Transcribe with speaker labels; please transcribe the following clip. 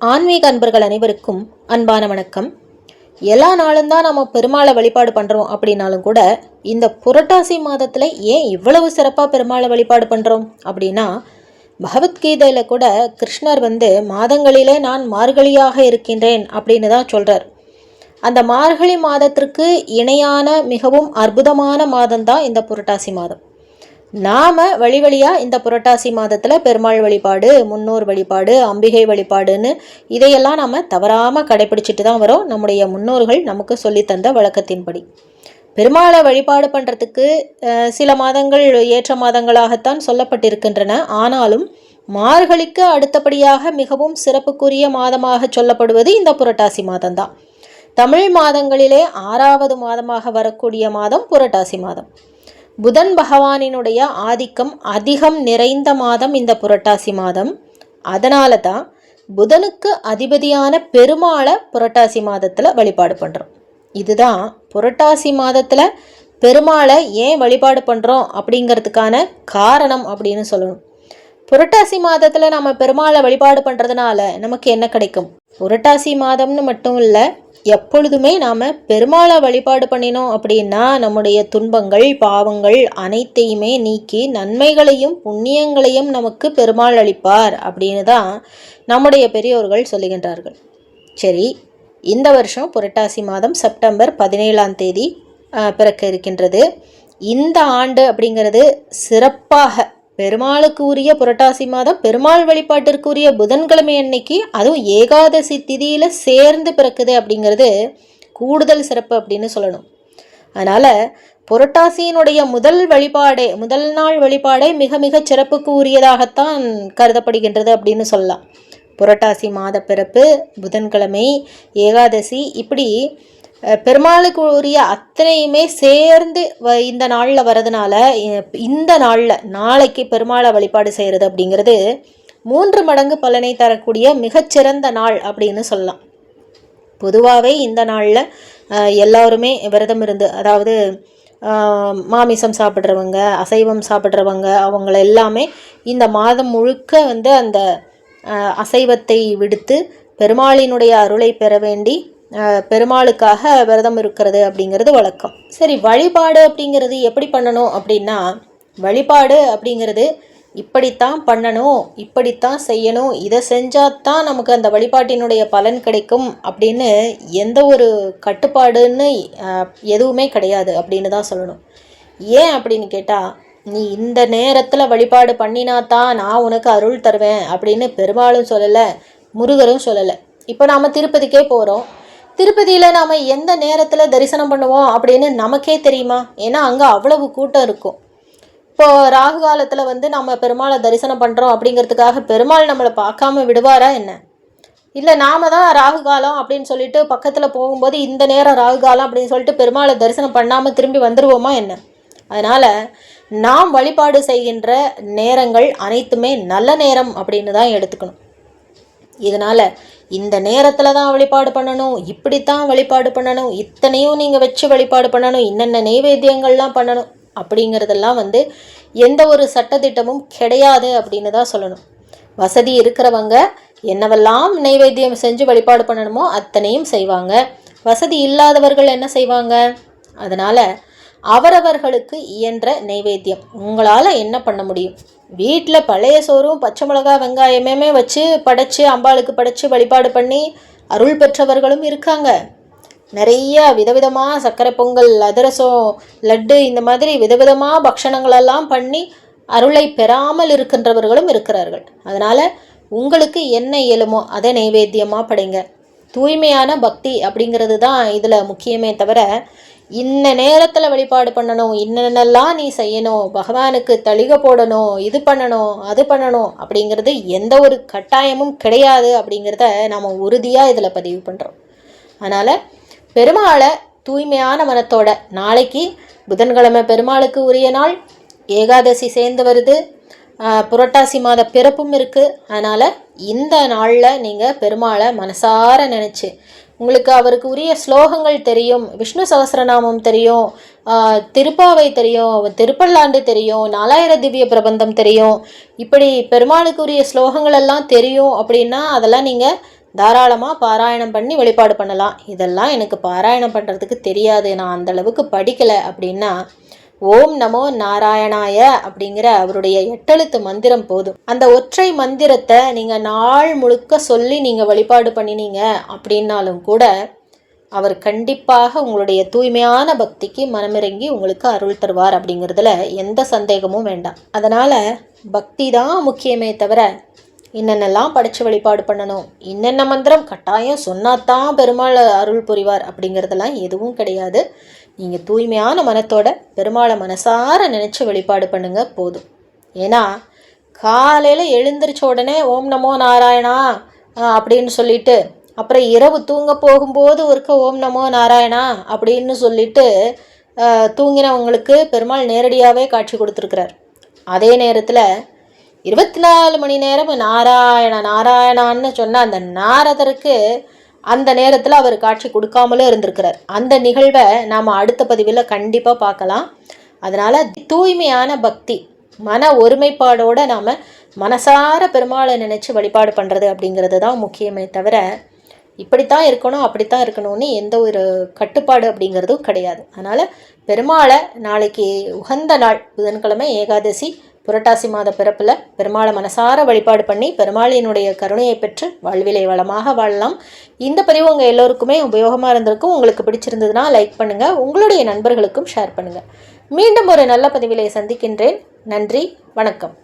Speaker 1: ஆன்மீக அன்பர்கள் அனைவருக்கும் அன்பான வணக்கம். எல்லா நாளும் தான் நம்ம பெருமாளை வழிபாடு பண்ணுறோம் அப்படின்னாலும் கூட இந்த புரட்டாசி மாதத்தில் ஏன் இவ்வளவு சிறப்பாக பெருமாளை வழிபாடு பண்ணுறோம் அப்படின்னா பகவத்கீதையில் கூட கிருஷ்ணர் வந்து மாதங்களிலே நான் மார்கழியாக இருக்கின்றேன் அப்படின்னு தான் சொல்கிறார் அந்த மார்கழி மாதத்திற்கு இணையான மிகவும் அற்புதமான மாதம்தான் இந்த புரட்டாசி மாதம். நாம வழி வழியா இந்த புரட்டாசி மாதத்துல பெருமாள் வழிபாடு முன்னோர் வழிபாடு அம்பிகை வழிபாடுன்னு இதையெல்லாம் நாம தவறாம கடைபிடிச்சிட்டு தான் வரோம். நம்முடைய முன்னோர்கள் நமக்கு சொல்லித்தந்த வழக்கத்தின்படி. பெருமாளை வழிபாடு பண்றதுக்கு சில மாதங்கள் ஏற்ற மாதங்களாகத்தான் சொல்லப்பட்டிருக்கின்றன. ஆனாலும் மார்கழிக்கு அடுத்தபடியாக மிகவும் சிறப்புக்குரிய மாதமாக சொல்லப்படுவது இந்த புரட்டாசி மாதம்தான். தமிழ் மாதங்களிலே ஆறாவது மாதமாக வரக்கூடிய மாதம் புரட்டாசி மாதம். புதன் பகவானினுடைய ஆதிக்கம் அதிகம் நிறைந்த மாதம் இந்த புரட்டாசி மாதம். அதனால தான் புதனுக்கு அதிபதியான பெருமாளை புரட்டாசி மாதத்தில் வழிபாடு பண்ணுறோம் இதுதான் புரட்டாசி மாதத்தில் பெருமாளை ஏன் வழிபாடு பண்ணுறோம் அப்படிங்கிறதுக்கான காரணம் அப்படின்னு சொல்லணும். புரட்டாசி மாதத்தில் நம்ம பெருமாளை வழிபாடு பண்ணுறதுனால நமக்கு என்ன கிடைக்கும்? புரட்டாசி மாதம்னு மட்டும் இல்லை எப்பொழுதுமே நாம் பெருமாளை வழிபாடு பண்ணினோம் அப்படின்னா நம்முடைய துன்பங்கள் பாவங்கள் அனைத்தையுமே நீக்கி நன்மைகளையும் புண்ணியங்களையும் நமக்கு பெருமாள் அளிப்பார் அப்படின்னு தான் நம்முடைய பெரியோர்கள் சொல்லுகின்றார்கள். சரி இந்த வருஷம் புரட்டாசி மாதம் செப்டம்பர் பதினேழாம் தேதி பிறக்க இருக்கின்றது. இந்த ஆண்டு அப்படிங்கிறது சிறப்பாக பெருமாளுக்கு உரிய புரட்டாசி மாதம் பெருமாள் வழிபாட்டிற்கு உரிய புதன்கிழமை அன்னைக்கு அதுவும் ஏகாதசி திதியில் சேர்ந்து பிறக்குது அப்படிங்கிறது கூடுதல் சிறப்பு அப்படின்னு சொல்லணும். அதனால் புரட்டாசியினுடைய முதல் வழிபாடே முதல் நாள் வழிபாடே மிக மிக சிறப்புக்கு உரியதாகத்தான் கருதப்படுகின்றது அப்படின்னு சொல்லலாம். புரட்டாசி மாத பிறப்பு புதன்கிழமை ஏகாதசி இப்படி பெருமாளுக்கு உரிய அத்தனையுமே சேர்ந்து வ இந்த நாளில் வரதுனால இந்த நாளில் நாளைக்கு பெருமாளை வழிபாடு செய்கிறது அப்படிங்கிறது மூன்று மடங்கு பலனை தரக்கூடிய மிகச்சிறந்த நாள் அப்படின்னு சொல்லலாம். பொதுவாகவே இந்த நாளில் எல்லாருமே விரதம் இருந்து அதாவது மாமிசம் சாப்பிட்றவங்க அசைவம் சாப்பிட்றவங்க அவங்கள எல்லாமே இந்த மாதம் முழுக்க வந்து அந்த அசைவத்தை விடுத்து பெருமாளினுடைய அருளை பெற வேண்டி பெருமாளுக்காக விரதம் இருக்கிறது அப்படிங்கிறது வழக்கம். சரி வழிபாடு அப்படிங்கிறது எப்படி பண்ணணும் அப்படின்னா வழிபாடு அப்படிங்கிறது இப்படித்தான் பண்ணணும் இப்படித்தான் செய்யணும் இதை செஞ்சாதான் நமக்கு அந்த வழிபாட்டினுடைய பலன் கிடைக்கும் அப்படின்னு எந்த ஒரு கட்டுப்பாடுன்னு எதுவுமே கிடையாது அப்படின்னு தான் சொல்லணும். ஏன் அப்படின்னு கேட்டால் நீ இந்த நேரத்தில் வழிபாடு பண்ணினாதான் நான் உனக்கு அருள் தருவேன் அப்படின்னு பெருமாளும் சொல்லலை முருகரும் சொல்லலை. இப்போ நாம் திருப்பதிக்கே போகிறோம் திருப்பதியில் நாம் எந்த நேரத்தில் தரிசனம் பண்ணுவோம் அப்படின்னு நமக்கே தெரியுமா? ஏன்னா அங்கே அவ்வளவு கூட்டம் இருக்கும். இப்போது ராகு காலத்தில் வந்து நம்ம பெருமாளை தரிசனம் பண்ணுறோம் அப்படிங்கிறதுக்காக பெருமாள் நம்மளை பார்க்காம விடுவாரா என்ன? இல்லை நாம தான் ராகு காலம் அப்படின்னு சொல்லிட்டு பக்கத்தில் போகும்போது இந்த நேரம் ராகு காலம் அப்படின்னு சொல்லிட்டு பெருமாளை தரிசனம் பண்ணாமல் திரும்பி வந்துடுவோமா என்ன? அதனால் நாம் வழிபாடு செய்கின்ற நேரங்கள் அனைத்துமே நல்ல நேரம் அப்படின்னு தான் எடுத்துக்கணும். இதனால் இந்த நேரத்தில் தான் வழிபாடு பண்ணணும் இப்படித்தான் வழிபாடு பண்ணணும் இத்தனையும் நீங்கள் வச்சு வழிபாடு பண்ணணும் இன்னென்ன நெய்வேத்தியங்கள்லாம் பண்ணணும் அப்படிங்கிறதெல்லாம் வந்து எந்த ஒரு சட்டத்திட்டமும் கிடையாது அப்படின்னு தான் சொல்லணும். வசதி இருக்கிறவங்க என்னவெல்லாம் நெய்வேத்தியம் செஞ்சு வழிபாடு பண்ணணுமோ அத்தனையும் செய்வாங்க. வசதி இல்லாதவர்கள் என்ன செய்வாங்க? அதனால் அவரவர்களுக்கு இயன்ற நைவேத்தியம் உங்களால் என்ன பண்ண முடியும்? வீட்டில் பழைய சோறும் பச்சை மிளகா வெங்காயமே வச்சு படைச்சு அம்பாளுக்கு படைச்சு வழிபாடு பண்ணி அருள் பெற்றவர்களும் இருக்காங்க. நிறைய விதவிதமாக சர்க்கரை பொங்கல் அதிரசம் லட்டு இந்த மாதிரி விதவிதமாக பக்ஷணங்களெல்லாம் பண்ணி அருளை பெறாமல் இருக்கின்றவர்களும் இருக்கிறார்கள். அதனால் உங்களுக்கு என்ன இயலுமோ அதை நைவேத்தியமாக படைங்க. தூய்மையான பக்தி அப்படிங்கிறது தான் இதில் முக்கியமே தவிர இந்த நேரத்தில் வழிபாடு பண்ணணும். இன்னென்னலாம் நீ செய்யணும். பகவானுக்கு தளிக போடணும். இது பண்ணணும் அது பண்ணணும் அப்படிங்கிறது எந்த ஒரு கட்டாயமும் கிடையாது அப்படிங்கிறத நாம் உறுதியாக இதில் பதிவு பண்ணுறோம் அதனால் பெருமாளை தூய்மையான மனத்தோட நாளைக்கு புதன்கிழமை பெருமாளுக்கு உரிய நாள். ஏகாதசி சேர்ந்து வருது. புரட்டாசி மாத பிறப்பும் இருக்குது அதனால் இந்த நாளில் நீங்கள் பெருமாளை மனசார நினச்சி உங்களுக்கு அவருக்கு உரிய ஸ்லோகங்கள் தெரியும் விஷ்ணு சகஸ்ரநாமம் தெரியும் திருப்பாவை தெரியும் திருப்பல்லாண்டு தெரியும் நாலாயிர திவ்ய பிரபந்தம் தெரியும். இப்படி பெருமாளுக்கு உரிய ஸ்லோகங்கள் எல்லாம் தெரியும் அப்படின்னா அதெல்லாம் நீங்கள் தாராளமாக பாராயணம் பண்ணி வழிபாடு பண்ணலாம். இதெல்லாம் எனக்கு பாராயணம் பண்ணுறதுக்கு தெரியாது. நான் அந்த அளவுக்கு படிக்கலை அப்படின்னா ஓம் நமோ நாராயணாய அப்படிங்கிற அவருடைய எட்டெழுத்து மந்திரம் போதும். அந்த ஒற்றை மந்திரத்தை நீங்கள் நாள் முழுக்க சொல்லி நீங்கள் வழிபாடு பண்ணினீங்க அப்படின்னாலும் கூட அவர் கண்டிப்பாக உங்களுடைய தூய்மையான பக்திக்கு மனமிறங்கி உங்களுக்கு அருள் தருவார் அப்படிங்கிறதுல எந்த சந்தேகமும் வேண்டாம். அதனால் பக்தி தான் முக்கியமே தவிர என்னென்னலாம் படித்து வழிபாடு பண்ணணும். என்னென்ன மந்திரம் கட்டாயம் சொன்னாதான் பெருமாள் அருள் புரிவார் அப்படிங்கிறதெல்லாம் எதுவும் கிடையாது. நீங்கள் தூய்மையான மனத்தோட பெருமாளை மனசார நினச்சி வெளிப்பாடு பண்ணுங்க போதும். ஏன்னா காலையில் எழுந்திரிச்ச உடனே ஓம் நமோ நாராயணா அப்படின்னு சொல்லிட்டு அப்புறம் இரவு தூங்க போகும்போது ஒருக்க ஓம் நமோ நாராயணா அப்படின்னு சொல்லிட்டு தூங்கினவங்களுக்கு பெருமாள் நேரடியாகவே காட்சி கொடுத்துருக்கிறார். அதே நேரத்தில் இருபத்தி நாலு மணி நேரம் நாராயண நாராயணான்னு சொன்ன அந்த நாரதருக்கு அந்த நேரத்தில் அவர் காட்சி கொடுக்காமலும் இருந்திருக்கிறார். அந்த நிகழ்வை நாம் அடுத்த பதிவில் கண்டிப்பாக பார்க்கலாம். அதனால் தூய்மையான பக்தி மன ஒருமைப்பாடோடு நாம் மனசார பெருமாளை நினச்சி வழிபாடு பண்ணுறது அப்படிங்கிறது தான் முக்கியமே தவிர இப்படித்தான் இருக்கணும் அப்படித்தான் இருக்கணும்னு எந்த ஒரு கட்டுப்பாடு அப்படிங்கிறதும் கிடையாது. அதனால் பெருமாளை நாளைக்கு உகந்த நாள் புதன்கிழமை ஏகாதசி புரட்டாசி மாத பிறப்பில் பெருமாளை மனசார வழிபாடு பண்ணி பெருமாளினுடைய கருணையை பெற்று வாழ்விலை வளமாக வாழலாம். இந்த பதிவு உங்கள் எல்லோருக்குமே உபயோகமாக இருந்திருக்கும். உங்களுக்கு பிடிச்சிருந்ததுன்னா லைக் பண்ணுங்கள் உங்களுடைய நண்பர்களுக்கும் ஷேர் பண்ணுங்கள் மீண்டும் ஒரு நல்ல பதிவிலை சந்திக்கின்றேன். நன்றி வணக்கம்.